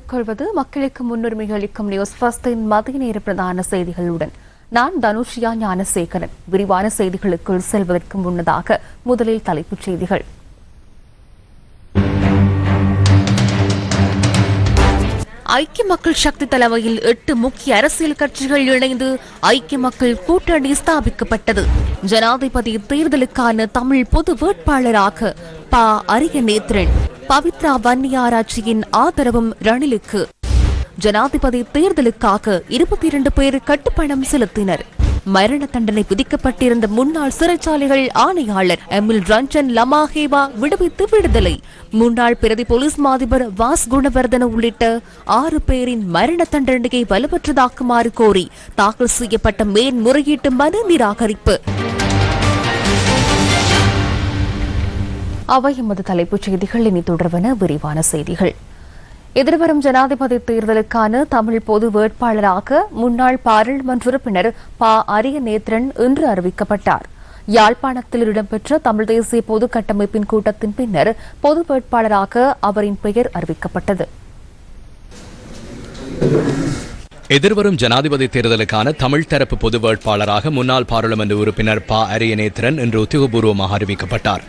கொள்வது மக்களுக்கு முன்னுரிமை அளிக்கும் நியூஸ் ஃபர்ஸ்டின் மதிய நேர பிரதான செய்திகளுடன். நான் தனுஷ்யா ஞானசேகரன். விரிவான செய்திகளுக்குள் செல்வதற்கு முன்னதாக முதலில் தலைப்புச் செய்திகள். ஐக்கிய மக்கள் சக்தி தலைமையில் எட்டு முக்கிய அரசியல் கட்சிகள் இணைந்து ஐக்கிய மக்கள் கூட்டணி ஸ்தாபிக்கப்பட்டது. ஜனாதிபதி தேர்தலுக்கான தமிழ் பொது வேட்பாளராக ப. அரியநேத்திரன் பவித்ரா வன்னியாராட்சியின் ஆதரவும் ரணிலுக்கு. ஜனாதிபதி தேர்தலுக்காக இருபத்தி இரண்டு பேர் கட்டுப்பணம் செலுத்தினர். மரண தண்டனை விதிக்கப்பட்டிருந்த முன்னாள் சிறைச்சாலைகள் ஆணையாளர் எமில் ரஞ்சன் லமாஹேவா விடுவித்து விடுதலை. முன்னாள் பிரதி போலீஸ் மாதிபர் வாஸ் குணவர்தன உள்ளிட்ட ஆறு பேரின் மரண தண்டனையை வலுப்பற்றதாக்குமாறு கோரி தாக்கல் செய்யப்பட்ட மேன்முறையீட்டு மனு நிராகரிப்பு. அவை எமது தலைப்புச் செய்திகள். இனி தொடர்வன விரிவான செய்திகள். எதிர்வரும் ஜனாதிபதி தேர்தலுக்கான தமிழ் பொது வேட்பாளராக முன்னாள் பாராளுமன்ற உறுப்பினர் ப. அரியநேத்திரன் இன்று அறிவிக்கப்பட்டார். யாழ்ப்பாணத்தில் இடம்பெற்ற தமிழ் தேசிய பொது கட்டமைப்பின் கூட்டத்தின் பின்னர் பொது வேட்பாளராக அவரின் பெயர் அறிவிக்கப்பட்டது. எதிர்வரும் ஜனாதிபதி தேர்தலுக்கான தமிழ் தரப்பு பொது வேட்பாளராக முன்னாள் பாராளுமன்ற உறுப்பினர் ப. அரியநேத்திரன் இன்று உத்தியோகபூர்வமாக அறிவிக்கப்பட்டார்.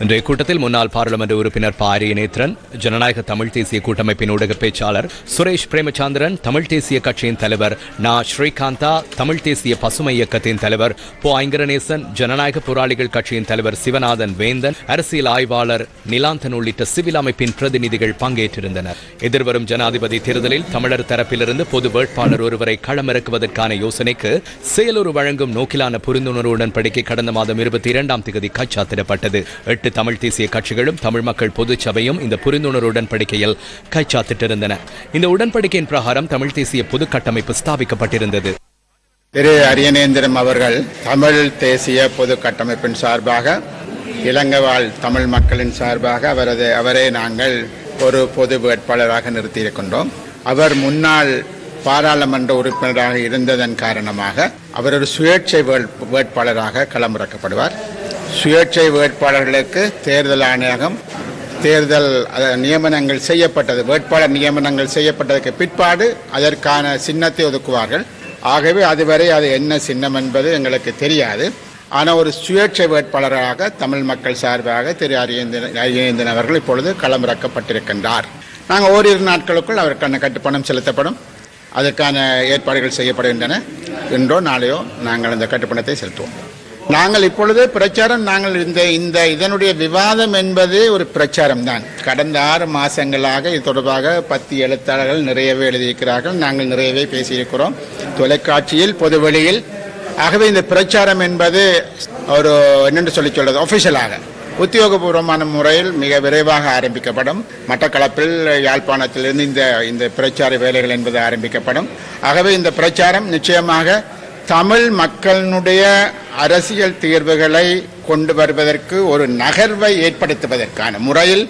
இன்றைய கூட்டத்தில் முன்னாள் பாராளுமன்ற உறுப்பினர் ப. அரியநேத்திரன் ஜனநாயக தமிழ் தேசிய கூட்டமைப்பின் ஊடக பேச்சாளர் சுரேஷ் பிரேமச்சந்திரன் தமிழ் தேசிய கட்சியின் தலைவர் நா. ஸ்ரீகாந்தா தமிழ் தேசிய பசுமை இயக்கத்தின் தலைவர் பொ. ஐங்கரநேசன் ஜனநாயக போராளிகள் கட்சியின் தலைவர் சிவநாதன் வேந்தன் அரசியல் ஆய்வாளர் நிலாந்தன் உள்ளிட்ட சிவில் அமைப்பின் பிரதிநிதிகள் பங்கேற்றிருந்தனர். எதிர்வரும் ஜனாதிபதி தேர்தலில் தமிழர் தரப்பிலிருந்து பொது வேட்பாளர் வேட்பாளர் ஒருவரை களமிறக்குவதற்கான யோசனைக்கு செயலூர் வழங்கும் நோக்கிலான புரிந்துணர்வு உடன்படிக்கை கடந்த மாதம் இருபத்தி இரண்டாம் தேதி கைச்சாத்திடப்பட்டது. எட்டு தமிழ் தேசிய கட்சிகளும் தமிழ் மக்கள் பொதுச் சபையும் இந்த புரிந்துணர்வு உடன்படிக்கையில் கைச்சாத்திட்டிருந்தன. இந்த உடன்படிக்கையின் பிரகாரம் தமிழ் தேசிய பொது கட்டமைப்பு ஸ்தாபிக்கப்பட்டிருந்தது. திரு அரியநேந்திரம் அவர்கள் தமிழ் தேசிய பொது கட்டமைப்பின் சார்பாக இலங்கை வாழ் தமிழ் மக்களின் சார்பாக அவரது அவரை நாங்கள் ஒரு பொது வேட்பாளராக நிறுத்தியிருக்கின்றோம். அவர் முன்னாள் பாராளுமன்ற உறுப்பினராக இருந்ததன் காரணமாக அவர் ஒரு சுயேட்சை வேட்பாளராக களமிறக்கப்படுவார். சுயேட்சை வேட்பாளர்களுக்கு தேர்தல் ஆணையகம் தேர்தல் நியமனங்கள் செய்யப்பட்டது வேட்பாளர் நியமனங்கள் செய்யப்பட்டதற்கு பிற்பாடு அதற்கான சின்னத்தை ஒதுக்குவார்கள். ஆகவே அதுவரை அது என்ன சின்னம் என்பது எங்களுக்கு தெரியாது. ஆனால் ஒரு சுயேட்சை வேட்பாளராக தமிழ் மக்கள் சார்பாக திரு அரியந்தன் அரியந்தன் அவர்கள் இப்பொழுது களமிறக்கப்பட்டிருக்கின்றார். நாங்கள் ஓரிரு நாட்களுக்குள் அவருக்கான கட்டுப்பணம் செலுத்தப்படும். அதற்கான ஏற்பாடுகள் செய்யப்படுகின்றன. இன்றோ நாளையோ நாங்கள் அந்த கட்டுப்பணத்தை செலுத்துவோம். நாங்கள் இப்பொழுது பிரச்சாரம் நாங்கள் இந்த இந்த இதனுடைய விவாதம் என்பது ஒரு பிரச்சாரம் தான் கடந்த ஆறு மாதங்களாக இது தொடர்பாக பத்து எழுத்தாளர்கள் நிறையவே எழுதியிருக்கிறார்கள். நாங்கள் நிறையவே பேசியிருக்கிறோம். தொலைக்காட்சியில் பொதுவெளியில். ஆகவே இந்த பிரச்சாரம் என்பது ஒரு என்னென்று சொல்லி சொல்றது ஒஃபிஷியலாக உத்தியோகபூர்வமான முறையில் மிக விரைவாக ஆரம்பிக்கப்படும். மட்டக்களப்பில் யாழ்ப்பாணத்திலிருந்து இந்த இந்த பிரச்சார வேலைகள் என்பது ஆரம்பிக்கப்படும். ஆகவே இந்த பிரச்சாரம் நிச்சயமாக தமிழ் மக்களினுடைய அரசியல் தீர்வுகளை கொண்டு வருவதற்கு ஒரு நகர்வை ஏற்படுத்துவதற்கான முறையில்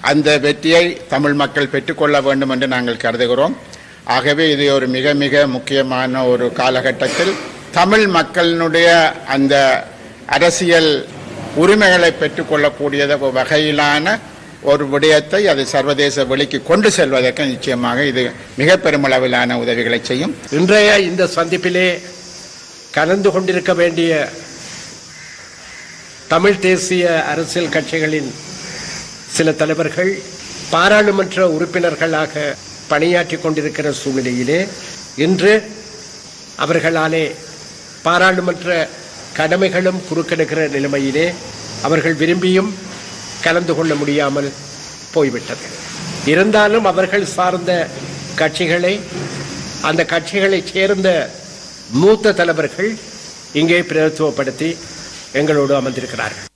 அந்த வெற்றியை தமிழ் மக்கள் பெற்றுக்கொள்ள வேண்டும் என்று நாங்கள் கருதுகிறோம். ஆகவே இது ஒரு மிக மிக முக்கியமான ஒரு காலகட்டத்தில் தமிழ் மக்களினுடைய அந்த அரசியல் உரிமைகளை பெற்றுக்கொள்ளக்கூடியத வகையிலான ஒரு விடயத்தை அது சர்வதேச வெளிக்கு கொண்டு செல்வதற்கு நிச்சயமாக இது மிக பெருமளவிலான உதவிகளை செய்யும். இன்றைய இந்த சந்திப்பிலே கலந்து கொண்டிருக்க வேண்டிய தமிழ் தேசிய அரசியல் கட்சிகளின் சில தலைவர்கள் பாராளுமன்ற உறுப்பினர்களாக பணியாற்றி கொண்டிருக்கிற சூழ்நிலையிலே இன்று அவர்களாலே பாராளுமன்ற கடமைகளும் குறுக்கெடுக்கிற நிலைமையிலே அவர்கள் விரும்பியும் கலந்து கொள்ள முடியாமல் போய்விட்டது. இருந்தாலும் அவர்கள் சார்ந்த கட்சிகளை அந்த கட்சிகளைச் சேர்ந்த மூத்த தலைவர்கள் இங்கே பிரதித்துவப்படுத்தி எங்களோடு அமர்ந்திருக்கிறார்கள்.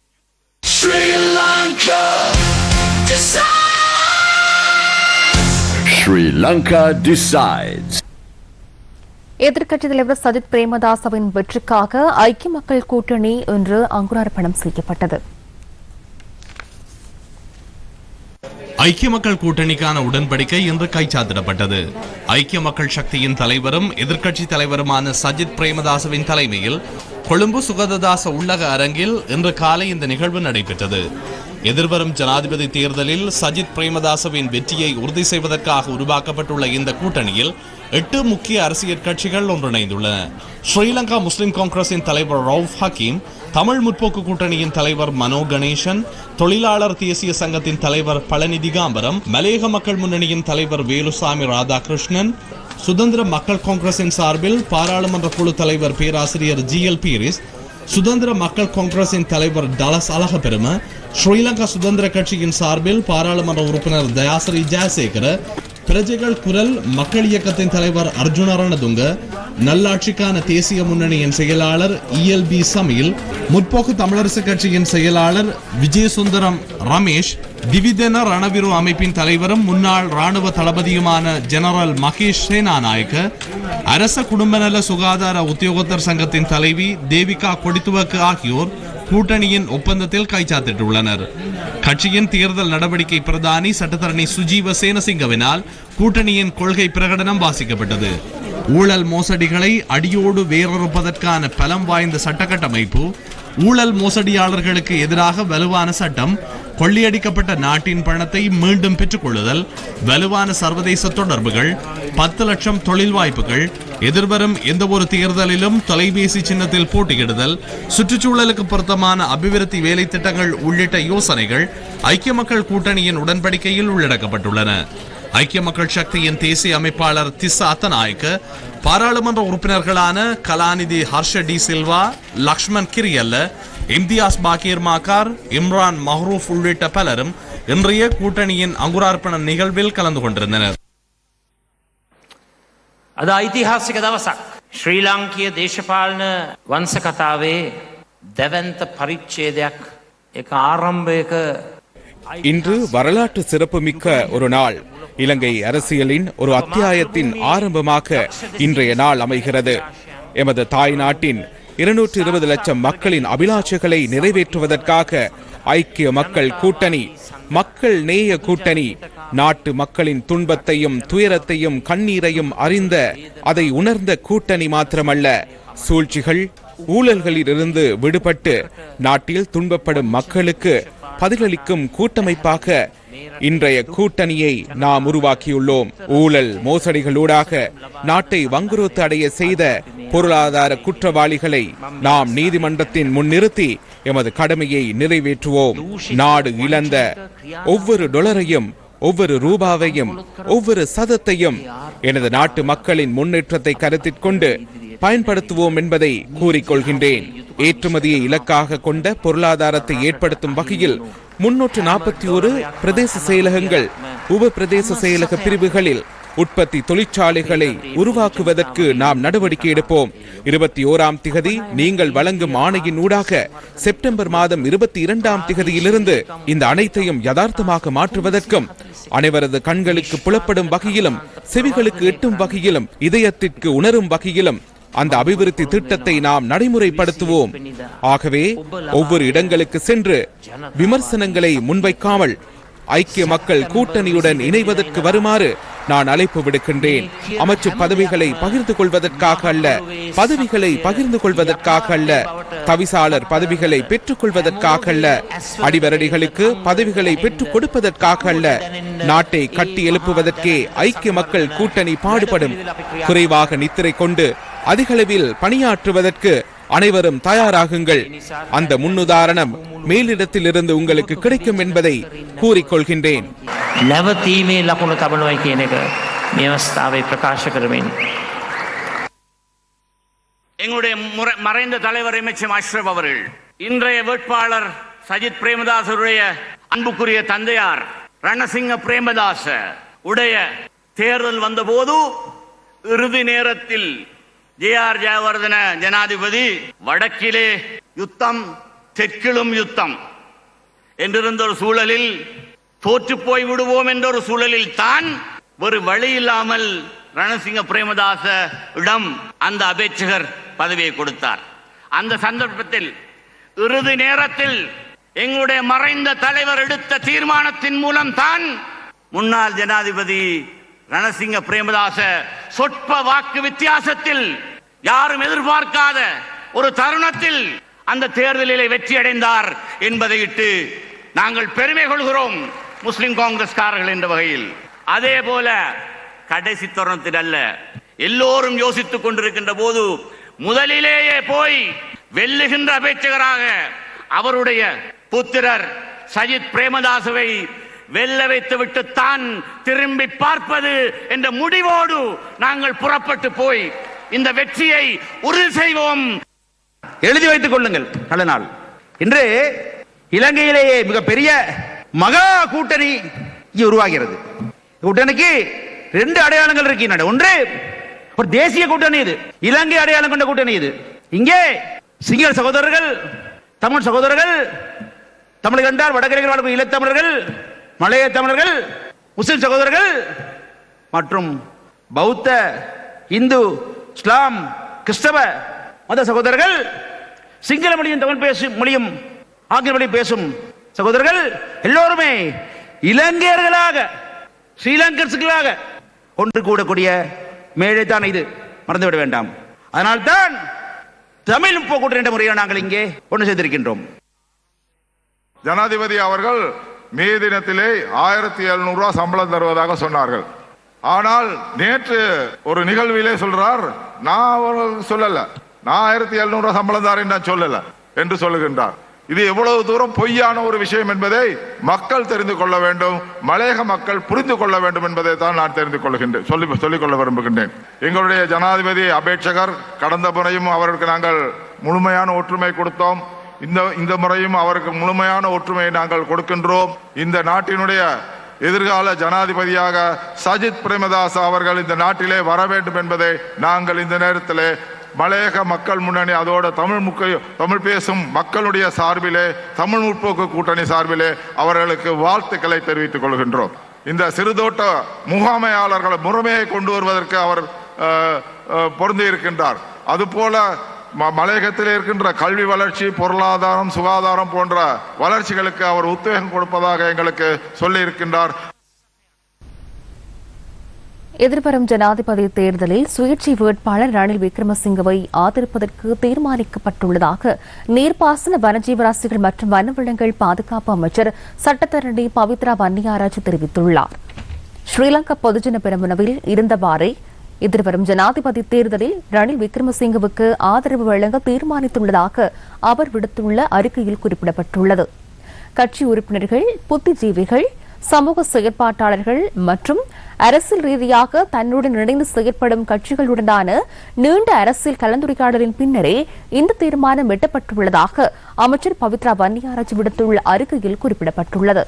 Sri Lanka decides. எதிர்க்கட்சித் தலைவர் சஜித் பிரேமதாசவின் வெற்றிக்காக ஐக்கிய மக்கள் கூட்டணி இன்று அங்குரார்ப்பணம் செய்யப்பட்டது. ஐக்கிய மக்கள் கூட்டணிக்கான உடன்படிக்கை இன்று கைச்சாத்திடப்பட்டது. ஐக்கிய மக்கள் சக்தியின் தலைவரும் எதிர்க்கட்சி தலைவருமான சஜித் பிரேமதாசவின் தலைமையில் கொழும்பு சுகததாச உள்ளக அரங்கில் இன்று காலை இந்த நிகழ்வு நடைபெற்றது. எதிர்வரும் ஜனாதிபதி தேர்தலில் சஜித் பிரேமதாசவின் வெற்றியை உறுதி செய்வதற்காக உருவாக்கப்பட்டுள்ள இந்த கூட்டணியில் எட்டு முக்கிய அரசியல் கட்சிகள் ஒன்றிணைந்துள்ளன ஸ்ரீலங்கா முஸ்லிம் காங்கிரசின் தலைவர் ரவுஃப் ஹக்கீம் தமிழ் முற்போக்கு கூட்டணியின் தலைவர் மனோ கணேசன் தொழிலாளர் தேசிய சங்கத்தின் தலைவர் பழனி திகாம்பரம் மலையக மக்கள் முன்னணியின் தலைவர் வேலுசாமி ராதாகிருஷ்ணன் சுதந்திர மக்கள் காங்கிரசின் சார்பில் பாராளுமன்ற குழு தலைவர் பேராசிரியர் ஜி எல் பீரிஸ் சுதந்திர மக்கள் காங்கிரசின் தலைவர் டலஸ் அழகப்பெரும ஸ்ரீலங்கா சுதந்திர கட்சியின் சார்பில் பாராளுமன்ற உறுப்பினர் தயாசிரி ஜெயசேகர பிரஜைகள் குரல் மக்கள் இயக்கத்தின் தலைவர் அர்ஜுன ரணதுங்க நல்லாட்சிக்கான தேசிய முன்னணியின் செயலாளர் இஎல்பி சமீல் முற்போக்கு தமிழரசு கட்சியின் செயலாளர் விஜயசுந்தரம் ரமேஷ் திவிதென ரணவிரு அமைப்பின் தலைவரும் முன்னாள் ராணுவ தளபதியுமான ஜெனரல் மகேஷ் சேனாநாயக்க அரச குடும்ப நல சுகாதார உத்தியோகத்தர் சங்கத்தின் தலைவி தேவிகா கொடித்துவக்கு ஆகியோர் கூட்டணியின் ஒப்பந்தத்தில் கைச்சாத்திட்டுள்ளனர் கட்சியின் தேர்தல் நடவடிக்கை பிரதானி சட்டத்தரணி சுஜீவ சேனசிங்கவினால் கூட்டணியின் கொள்கை பிரகடனம் வாசிக்கப்பட்டது. ஊழல் மோசடிகளை அடியோடு வேரறுப்பதற்கான பலம் வாய்ந்த சட்டக்கட்டமைப்பு ஊழல் மோசடியாளர்களுக்கு எதிராக வலுவான சட்டம் கொள்ளையடிக்கப்பட்ட நாட்டின் பணத்தை மீண்டும் பெற்றுக்கொள்ளுதல் வலுவான சர்வதேச தொடர்புகள் பத்து லட்சம் தொழில் வாய்ப்புகள் எதிர்வரும் எந்த ஒரு தேர்தலிலும் தொலைபேசி சின்னத்தில் போட்டியிடுதல் சுற்றுச்சூழலுக்கு பொருத்தமான அபிவிருத்தி வேலை திட்டங்கள் உள்ளிட்ட யோசனைகள் ஐக்கிய மக்கள் கூட்டணியின் உடன்படிக்கையில் உள்ளடக்கப்பட்டுள்ளன. ஐக்கிய மக்கள் சக்தியின் தேசிய அமைப்பாளர் திசா அத்தநாயக்க பாராளுமன்ற உறுப்பினர்களான கலாநிதி ஹர்ஷ டி சில்வா லக்ஷ்மண் கிரியல்ல இம்தியாஸ் பாக்கீர் மாக்கார் இம்ரான் மஹ்ரூப் உள்ளிட்ட பலரும் இன்றைய கூட்டணியின் அங்குரார்ப்பண நிகழ்வில் கலந்து கொண்டிருந்தனர் අද ඓතිහාසික දවසක්. ශ්‍රී ලාංකීය දේශපාලන වංස කතාවේ දැවන්ත පරිච්චේදයක් එක ආරම්භයක இன்று வரலாற்று சிறப்புமிக்க ஒரு நாள் இலங்கை அரசியலின் ஒரு அத்தியாயத்தின் ஆரம்பமாக இன்றைய நாள் அமைகிறது எமது தாய் நாட்டின் இருநூற்று இருபது லட்சம் மக்களின் அபிலாஷைகளை நிறைவேற்றுவதற்காக ஐக்கிய மக்கள் கூட்டணி மக்கள் நேய கூட்டணி நாட்டு மக்களின் துன்பத்தையும் துயரத்தையும் கண்ணீரையும் அறிந்த அதை உணர்ந்த கூட்டணி மாத்திரமல்ல சூழ்ச்சிகள் ஊழல்களிலிருந்து விடுபட்டு நாட்டில் துன்பப்படும் மக்களுக்கு பதிலளிக்கும் கூட்டமைப்பாக இன்றைய கூட்டணியை நாம் உருவாக்கியுள்ளோம். ஊழல் மோசடிகளூடாக நாட்டை வங்குரோத்து அடைய செய்த பொருளாதார குற்றவாளிகளை நாம் நீதிமன்றத்தின் முன் நிறுத்தி எமது கடமையை நிறைவேற்றுவோம். நாடு இழந்த ஒவ்வொரு டொலரையும் ஒவ்வொரு ரூபாவையும் ஒவ்வொரு சதத்தையும் எனது நாட்டு மக்களின் முன்னேற்றத்தை கருத்தில் கொண்டு பயன்படுத்துவோம் என்பதை கூறிக்கொள்கின்றேன். ஏற்றுமதியை இலக்காக கொண்ட பொருளாதாரத்தை ஏற்படுத்தும் வகையில் முன்னூற்று நாற்பத்தி ஒரு பிரதேச செயலகங்கள் உப பிரதேச செயலக பிரிவுகளில் உற்பத்தி தொழிற்சாலைகளை உருவாக்குவதற்கு நாம் நடவடிக்கை எடுப்போம். இருபத்தி ஓராம் திகதி நீங்கள் வழங்கும் ஆணையின் ஊடாக செப்டம்பர் மாதம் இருபத்தி இரண்டாம் திகதியிலிருந்து இந்த அனைத்தையும் யதார்த்தமாக மாற்றுவதற்கும் அனைவரது கண்களுக்கு புலப்படும் வகையிலும் செவிகளுக்கு எட்டும் வகையிலும் இதயத்திற்கு உணரும் வகையிலும் அந்த அபிவிருத்தி திட்டத்தை நாம் நடைமுறைப்படுத்துவோம். ஆகவே ஒவ்வொரு இடங்களுக்கு சென்று விமர்சனங்களை முன்வைக்காமல் ஐக்கிய மக்கள் கூட்டணியுடன் இணைவதற்கு வருமாறு நான் அழைப்பு விடுக்கின்றேன். அமைச்சு பதவிகளை பகிர்ந்து கொள்வதற்காக அல்ல பதவிகளை பகிர்ந்து கொள்வதற்காக அல்ல தவிசாளர் பதவிகளை பெற்றுக் கொள்வதற்காக அல்ல அடிவரடிகளுக்கு பதவிகளை பெற்றுக் கொடுப்பதற்காக அல்ல நாட்டை கட்டி எழுப்புவதற்கே ஐக்கிய மக்கள் கூட்டணி பாடுபடும். குறைவாக நித்திரை கொண்டு அதிகளவில் பணியாற்றுவதற்கு அனைவரும் தயாராகுங்கள். அந்த முன்னுதாரணம் மேலிடத்திலிருந்து உங்களுக்கு கிடைக்கும் என்பதை கூறிக்கொள்கின்றேன். எங்களுடைய மறைந்த தலைவர் எம்எச்எம் அஷ்ரப் அவர்கள் இன்றைய வேட்பாளர் சஜித் பிரேமதாசருடைய அன்புக்குரிய தந்தையார் ரணசிங்க பிரேமதாச உடைய தேர்தல் வந்தபோது இறுதி நேரத்தில் ஜே ஆர் ஜெயவர்தன ஜனாதிபதி வடக்கிலே யுத்தம் தெற்கிலும் யுத்தம். என்றிருந்த ஒரு சூழலில் தோற்று போய் விடுவோம் என்ற ஒரு சூழலில் தான் ஒரு வழி இல்லாமல் ரணசிங்க பிரேமதாச இடம் அந்த அபேட்சகர் பதவியை கொடுத்தார். அந்த சந்தர்ப்பத்தில் இறுதி நேரத்தில் எங்களுடைய மறைந்த தலைவர் எடுத்த தீர்மானத்தின் மூலம் தான் முன்னாள் ஜனாதிபதி ரணசிங்க பிரேமதாச சொற்ப வாக்கு வித்தியாசத்தில் யாரும் எதிர்பார்க்காத ஒரு தருணத்தில் அந்த தேர்தலிலே வெற்றி அடைந்தார் என்பதை இட்டு நாங்கள் பெருமை கொள்கிறோம் முஸ்லிம் காங்கிரஸ்காரர்கள் என்ற வகையில். அதே போல கடைசி தருணத்தில் அல்ல எல்லோரும் யோசித்துக் கொண்டிருக்கின்ற போது முதலிலேயே போய் வெல்லுகின்ற அபேட்சகராக அவருடைய புத்திரர் சஜித் பிரேமதாசுவை வெல்ல வைத்துவிட்டு தான் திரும்பி பார்ப்பது என்ற முடிவோடு நாங்கள் புறப்பட்டு போய் இந்த வெற்றியை உறுதி செய்வோம். எழுதி வைத்துக் கொள்ளுங்கள் நல்ல நாள். இன்று இலங்கையிலேயே மிகப்பெரிய மகா கூட்டணி இங்கே உருவாகிறது. கூட்டணிக்கு ரெண்டு அடையாளங்கள் இருக்கின்றன ஒன்று ஒரு தேசிய கூட்டணி இது. இலங்கை அடையாளம் கொண்ட கூட்டணி இது. இங்கே சிங்கள சகோதரர்கள் தமிழ் சகோதரர்கள் தமிழ் என்றால் வடகிழக்கு வாழக்கூடிய இளத்தமிழர்கள் மலைய தமிழர்கள் முஸ்லிம் சகோதரர்கள் மற்றும் பௌத்த இந்து இஸ்லாம் கிறிஸ்தவ மத சகோதரர்கள் சிங்கள மொழியும் தமிழ் பேசும் மொழியும் ஆங்கில மொழி பேசும் சகோதரர்கள் எல்லோருமே இலங்கையர்களாக ஸ்ரீலங்கர்களாக ஒன்று கூடக்கூடிய மேலே தான் இது. மறந்துவிட வேண்டாம். அதனால்தான் தமிழ் கூட்டணி என்ற முறையில் நாங்கள் இங்கே ஒன்று செய்திருக்கின்றோம் ஜனாதிபதி அவர்கள் மே தினத்திலே ஆயிரத்தி எழுநூறு ரூபாய் சம்பளம் தருவதாக சொன்னார்கள். ஆனால் நேற்று ஒரு நிகழ்விலே சொல்றார் நான் அவர்கள் சொல்லல. நான் ஆயிரத்தி எழுநூறு ரூபாய் சம்பளம் தாரேன் நான் சொல்லல என்று சொல்லுகின்றார். இது எவ்வளவு தூரம் பொய்யான ஒரு விஷயம் என்பதை மக்கள் தெரிந்து கொள்ள வேண்டும் மலையக மக்கள் புரிந்து கொள்ள வேண்டும் என்பதை தான் நான் தெரிந்து கொள்கின்றேன் சொல்லி சொல்லிக்கொள்ள விரும்புகின்றேன். எங்களுடைய ஜனாதிபதி அபேட்சகர் கடந்த முறையும் அவருக்கு நாங்கள் முழுமையான ஒற்றுமை கொடுத்தோம். இந்த இந்த முறையும் அவருக்கு முழுமையான ஒற்றுமையை நாங்கள் கொடுக்கின்றோம். இந்த நாட்டினுடைய எதிர்கால ஜனாதிபதியாக சஜித் பிரேமதாஸ் அவர்கள் இந்த நாட்டிலே வர வேண்டும் என்பதை நாங்கள் இந்த நேரத்தில் மலையக மக்கள் முன்னணி அதோட தமிழ் முக்க தமிழ் பேசும் மக்களுடைய சார்பிலே தமிழ் முற்போக்கு கூட்டணி சார்பிலே அவர்களுக்கு வாழ்த்துக்களை தெரிவித்துக் கொள்கின்றோம். இந்த சிறுதோட்ட முகாமையாளர்களை முறைமையை கொண்டு வருவதற்கு அவர் அஹ், பொருந்தி இருக்கின்றார் அதுபோல மலையகத்தில் இருக்கின்ற கல்வி வளர்ச்சி பொருளாதாரம் சுகாதாரம் போன்ற வளர்ச்சிகளுக்கு அவர் உத்வேகம் கொடுப்பதாக எங்களுக்கு சொல்லி இருக்கின்றார் எதிர்வரும் ஜனாதிபதி தேர்தலில் சுயேட்சை வேட்பாளர் ரணில் விக்ரமசிங்கவை ஆதரிப்பதற்கு தீர்மானிக்கப்பட்டுள்ளதாக நீர்ப்பாசன வனஜீவராசிகள் மற்றும் வனவிலங்குகள் பாதுகாப்பு அமைச்சர் சட்டத்தரணி பவித்ரா வன்னியாராஜ் தெரிவித்துள்ளார். ஸ்ரீலங்கா பொதுஜன பெருமனவில் இருந்தவாறே எதிர்வரும் ஜனாதிபதி தேர்தலில் ரணில் விக்ரமசிங்கவுக்கு ஆதரவு வழங்க தீர்மானித்துள்ளதாக அவர் விடுத்துள்ள அறிக்கையில் குறிப்பிடப்பட்டுள்ளது. கட்சி உறுப்பினர்கள் புத்திஜீவிகள் சமூக செயற்பாட்டாளர்கள் மற்றும் அரசியல் ரீதியாக தன்னுடன் இணைந்து செயற்படும் கட்சிகளுடனான நீண்ட அரசியல் கலந்துரையாடலின் பின்னரே இந்த தீர்மானம் எட்டப்பட்டுள்ளதாக அமைச்சர் பவித்ரா வன்னியாராஜ் விடுத்துள்ள அறிக்கையில் குறிப்பிடப்பட்டுள்ளது.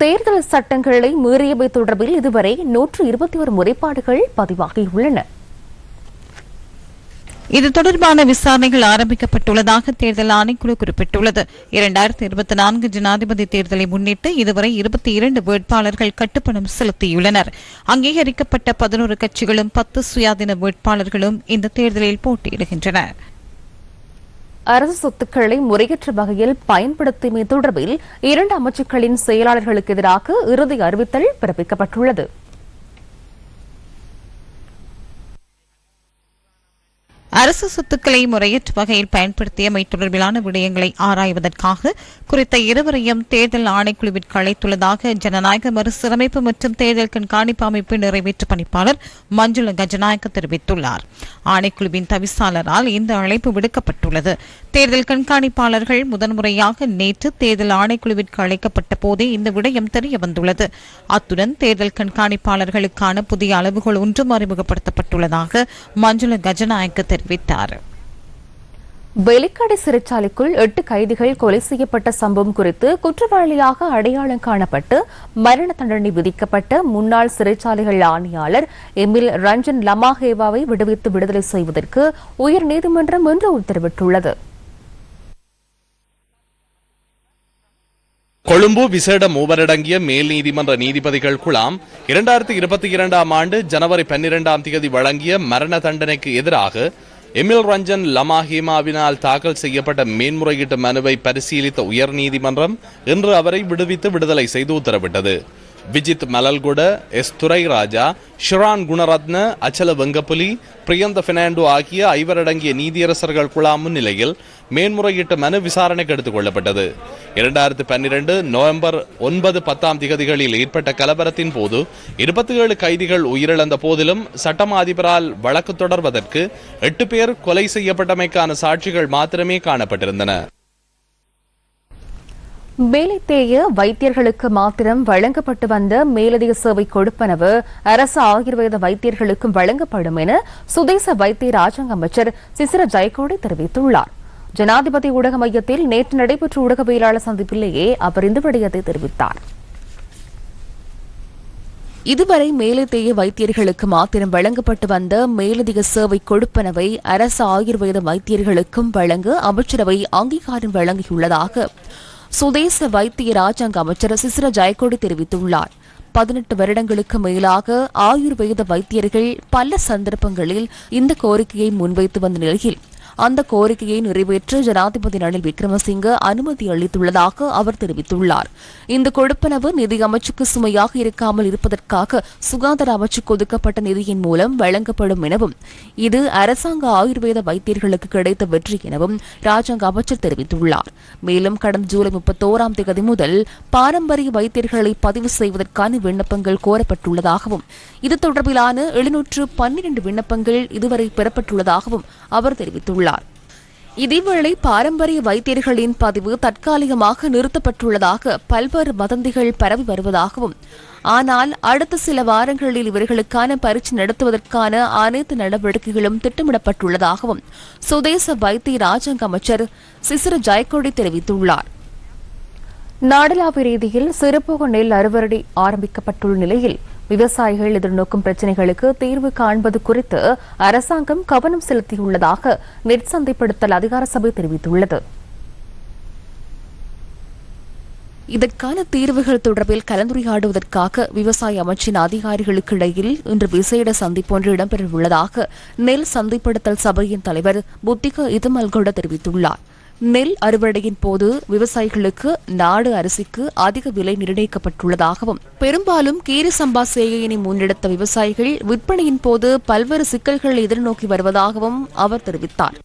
தேர்தல் சட்டங்களை மீறியவை தொடர்பில் இதுவரை நூற்று இருபத்தி ஒரு முறைப்பாடுகள் பதிவாகியுள்ளன இது தொடர்பான விசாரணைகள் ஆரம்பிக்கப்பட்டுள்ளதாக தேர்தல் ஆணைக்குழு குறிப்பிட்டுள்ளது. இரண்டாயிரத்தி இருபத்தி நான்கு ஜனாதிபதி தேர்தலை முன்னிட்டு இதுவரை இருபத்தி இரண்டு வேட்பாளர்கள் கட்டுப்பணம் செலுத்தியுள்ளனர். அங்கீகரிக்கப்பட்ட பதினோரு கட்சிகளும் பத்து சுயாதீன வேட்பாளர்களும் இந்த தேர்தலில் போட்டியிடுகின்றனர். அரசு சொத்துக்களை முறையற்ற வகையில் பயன்படுத்தியமை தொடர்பில் இரண்டு அமைச்சுக்களின் செயலாளர்களுக்கு எதிராக இறுதி அறிவித்தல் பிறப்பிக்கப்பட்டுள்ளது. அரசு சொத்துக்களை முறையற்ற வகையில் பயன்படுத்தியமை தொடர்பிலான விடயங்களை ஆராய்வதற்காக குறித்த இருவரையும் தேர்தல் ஆணைக்குழுவிற்கு அழைத்துள்ளதாக ஜனநாயக மறுசீரமைப்பு மற்றும் தேர்தல் கண்காணிப்பு அமைப்பு நிறைவேற்று பணிப்பாளர் மஞ்சுள கஜநாயக்க தெரிவித்துள்ளார். ஆணைக்குழுவின் தவிசாளரால் இந்த அழைப்பு விடுக்கப்பட்டுள்ளது. தேர்தல் கண்காணிப்பாளர்கள் முதன்முறையாக நேற்று தேர்தல் ஆணைக்குழுவிற்கு அழைக்கப்பட்ட போதே இந்த விடயம் தெரிய வந்துள்ளது அத்துடன் தேர்தல் கண்காணிப்பாளர்களுக்கான புதிய அளவுகள் ஒன்றும் அறிமுகப்படுத்தப்பட்டுள்ளதாக மஞ்சுள கஜநாயக்க தெரிவித்தார். வெளிக்கடை சிறைச்சாலைக்குள் எட்டு கைதிகள் கொலை செய்யப்பட்ட சம்பவம் குறித்து குற்றவாளியாக அடையாளம் காணப்பட்டு மரண தண்டனை விதிக்கப்பட்ட முன்னாள் சிறைச்சாலைகள் ஆணையாளர் எமில் ரஞ்சன் லமாஹேவாவை விடுவித்து விடுதலை செய்வதற்கு உயர்நீதிமன்றம் இன்று உத்தரவிட்டுள்ளது. கொழும்பு விசேட மூவரடங்கிய மேல் நீதிமன்ற நீதிபதிகள் குழாம் இரண்டாயிரத்தி இருபத்தி இரண்டாம் ஆண்டு ஜனவரி பன்னிரெண்டாம் தேதி வழங்கிய மரண தண்டனைக்கு எதிராக எமில் ரஞ்சன் லமாஹிமாவினால் தாக்கல் செய்யப்பட்ட மேன்முறையீட்டு மனுவை பரிசீலித்த உயர்நீதிமன்றம் இன்று அவரை விடுவித்து விடுதலை செய்து உத்தரவிட்டது. விஜித் மலல்குட எஸ் துரைராஜா ஷிரான் குணரத்ன அச்சல வெங்கப்புலி பிரியந்த பெர்னாண்டோ ஆகிய ஐவரடங்கிய நீதியரசர்கள் குழா முன்னிலையில் மேன்முறையீட்டு மனு விசாரணைக்கு எடுத்துக் கொள்ளப்பட்டது. இரண்டாயிரத்து பன்னிரண்டு நவம்பர் ஒன்பது பத்தாம் திகதிகளில் ஏற்பட்ட கலவரத்தின் போது இருபத்தி ஏழு கைதிகள் உயிரிழந்த போதிலும் சட்டமா அதிபரால் வழக்கு தொடர்வதற்கு எட்டு பேர் கொலை செய்யப்பட்டமைக்கான சாட்சிகள் மாத்திரமே காணப்பட்டிருந்தன. வேலைத்தேய வைத்தியர்களுக்கு மாத்திரம் வழங்கப்பட்டு வந்த மேலதிக சேவை கொடுப்பனவு அரசு ஆயுர்வேத வைத்தியர்களுக்கும் வழங்கப்படும் என சுதேச வைத்திய ராஜாங்க அமைச்சர் சிசிர ஜெயக்கோடி தெரிவித்துள்ளார். ஜனாதிபதி ஊடக மையத்தில் நேற்று நடைபெற்ற ஊடகவியலாளர் சந்திப்பிலேயே அவர் இந்த விடயத்தை தெரிவித்தார். இதுவரை மேலத்தேய வைத்தியர்களுக்கு மாத்திரம் வழங்கப்பட்டு வந்த மேலதிக சேவை கொடுப்பனவை அரசு ஆயுர்வேத வைத்தியர்களுக்கும் வழங்க அமைச்சரவை அங்கீகாரம் வழங்கியுள்ளதாக சுதேச வைத்திய ராஜாங்க அமைச்சர் சிசிர ஜெயக்கோடி தெரிவித்துள்ளார். பதினெட்டு வருடங்களுக்கு மேலாக ஆயுர்வேத வைத்தியர்கள் பல சந்தர்ப்பங்களில் இந்த கோரிக்கையை முன்வைத்து வந்த நிலையில் அந்த கோரிக்கையை நிறைவேற்ற ஜனாதிபதி ரணில் விக்ரமசிங்க அனுமதி அளித்துள்ளதாக அவர் தெரிவித்துள்ளார். இந்த கொடுப்பனவு நிதி அமைச்சுக்கு சுமையாக இருக்காமல் இருப்பதற்காக சுகாதார அமைச்சுக்கு ஒதுக்கப்பட்ட நிதியின் மூலம் வழங்கப்படும் எனவும் இது அரசாங்க ஆயுர்வேத வைத்தியர்களுக்கு கிடைத்த வெற்றி எனவும் ராஜாங்க அமைச்சர் தெரிவித்துள்ளார். மேலும் கடந்த ஜூலை முப்பத்தோராம் தேதி முதல் பாரம்பரிய வைத்தியர்களை பதிவு செய்வதற்கான விண்ணப்பங்கள் கோரப்பட்டுள்ளதாகவும் இது தொடர்பிலான எழுநூற்று பன்னிரண்டு விண்ணப்பங்கள் இதுவரை பெறப்பட்டுள்ளதாகவும் அவர் தெரிவித்துள்ளார். தெரிவித்துள்ளார் இதேவேளை பாரம்பரிய வைத்தியர்களின் பதிவு தற்காலிகமாக நிறுத்தப்பட்டுள்ளதாக பல்வேறு வதந்திகள் பரவி வருவதாகவும் ஆனால் அடுத்த சில வாரங்களில் இவர்களுக்கான பரீட்சை நடத்துவதற்கான அனைத்து நடவடிக்கைகளும் திட்டமிடப்பட்டுள்ளதாகவும் சுதேச வைத்திய ராஜாங்க அமைச்சர் சிசிர ஜெயக்கொடி தெரிவித்துள்ளார். நாடளாவிய ரீதியில் சிறுபுக நெல் அறுவடை ஆரம்பிக்கப்பட்டுள்ள நிலையில் விவசாயிகள் எதிர்நோக்கும் பிரச்சினைகளுக்கு தீர்வு காண்பது குறித்து அரசாங்கம் கவனம் செலுத்தியுள்ளதாக நெற்சந்தைப்படுத்தல் அதிகார சபை தெரிவித்துள்ளது. இதற்கான தீர்வுகள் தொடர்பில் கலந்துரையாடுவதற்காக விவசாய அமைச்சின் அதிகாரிகளுக்கு இடையில் இன்று விசேட சந்திப்பொன்று இடம்பெறவுள்ளதாக நெல் சந்தைப்படுத்தல் சபையின் தலைவர் புத்திக இதுமல்கொட தெரிவித்துள்ளார். நெல் அறுவடையின் போது விவசாயிகளுக்கு நாடு அரிசிக்கு அதிக விலை நிர்ணயிக்கப்பட்டுள்ளதாகவும் பெரும்பாலும் கீரி சம்பா சேகையினை முன்னெடுத்த விவசாயிகள் விற்பனையின் போது பல்வேறு சிக்கல்களை எதிர்நோக்கி வருவதாகவும் அவர் தெரிவித்தார்.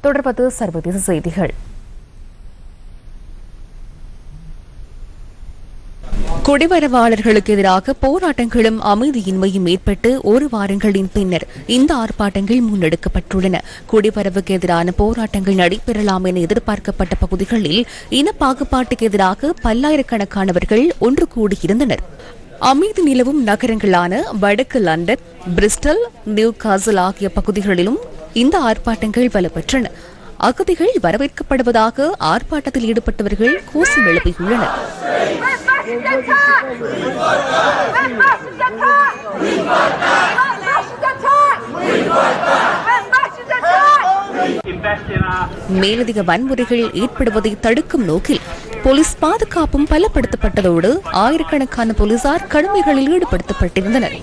தொடர்பது சர்வதேச செய்திகள். குடிவரவாளர்களுக்கு எதிராக போராட்டங்களும் அமைதியின்மையும் ஏற்பட்டு ஒரு வாரங்களின் பின்னர் இந்த ஆர்ப்பாட்டங்கள் முன்னெடுக்கப்பட்டுள்ளன. குடிவரவுக்கு எதிரான போராட்டங்கள் நடைபெறலாம் என எதிர்பார்க்கப்பட்ட பகுதிகளில் இன பாகுபாட்டுக்கு எதிராக பல்லாயிரக்கணக்கானவர்கள் ஒன்று கூடியிருந்தனர். அமைதி நிலவும் நகரங்களான வடக்கு லண்டன் பிரிஸ்டல் நியூ காசல் ஆகிய பகுதிகளிலும் இந்த ஆர்ப்பாட்டங்கள் பலப்பெற்றன அகதிகள் வரவேற்கப்படுவதாக ஆர்ப்பாட்டத்தில் ஈடுபட்டவர்கள் கோஷம் எழுப்பியுள்ளனர். மேலதிக வன்முறைகள் ஏற்படுவதை தடுக்கும் நோக்கில் போலீஸ் பாதுகாப்பும் பலப்படுத்தப்பட்டதோடு ஆயிரக்கணக்கான போலீசார் கடமைகளில் ஈடுபடுத்தப்பட்டிருந்தனர்.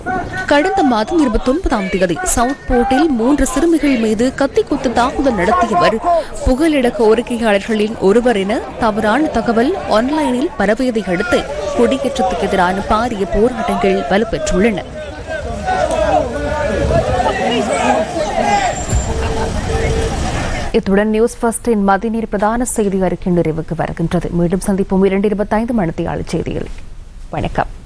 கடந்த மாதம் இருபத்தி ஒன்பதாம் தேதி சவுத் போர்ட்டில் மூன்று சிறுமிகள் மீது கத்தி குத்து தாக்குதல் நடத்தியவர். புகலிட கோரிக்கையாளர்களின் ஒருவர் என தவறான தகவல் ஆன்லைனில் பரவியதை அடுத்து குடியேற்றத்துக்கு எதிரான பாரிய போராட்டங்கள் வலுப்பெற்றுள்ளன. இத்துடன் நியூஸ் ஃபர்ஸ்டின் மதிநீர் பிரதான செய்தி அறிக்கை நிறைவுக்கு வருகின்றது. மீண்டும் சந்திப்போம் இரண்டு இருபத்தைந்து மணித்தியாளர் செய்தியில். வணக்கம்.